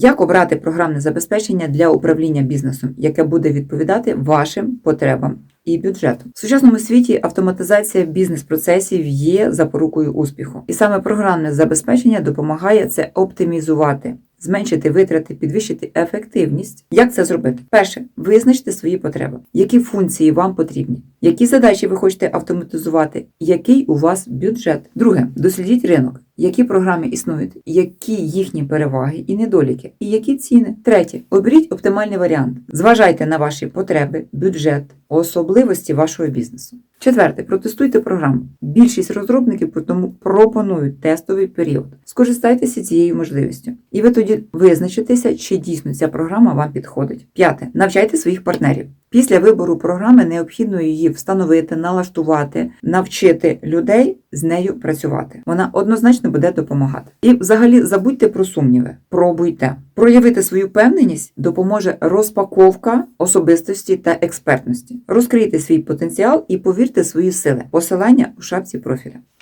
Як обрати програмне забезпечення для управління бізнесом, яке буде відповідати вашим потребам і бюджету? В сучасному світі автоматизація бізнес-процесів є запорукою успіху, і саме програмне забезпечення допомагає це оптимізувати. Зменшити витрати, підвищити ефективність. Як це зробити? Перше, визначте свої потреби, які функції вам потрібні, які задачі ви хочете автоматизувати, який у вас бюджет. Друге, дослідіть ринок, які програми існують, які їхні переваги і недоліки, і які ціни. Третє, оберіть оптимальний варіант. Зважайте на ваші потреби, бюджет, особливості вашого бізнесу. Четверте, протестуйте програму. Більшість розробників тому пропонують тестовий період. Скористайтеся цією можливістю, і ви тоді визначитеся, чи дійсно ця програма вам підходить. П'яте, навчайте своїх партнерів. Після вибору програми необхідно її встановити, налаштувати, навчити людей з нею працювати. Вона однозначно буде допомагати. І взагалі забудьте про сумніви, пробуйте. Проявити свою впевненість допоможе розпаковка особистості та експертності. Розкрийте свій потенціал і повірте свої сили. Посилання у шапці профіля.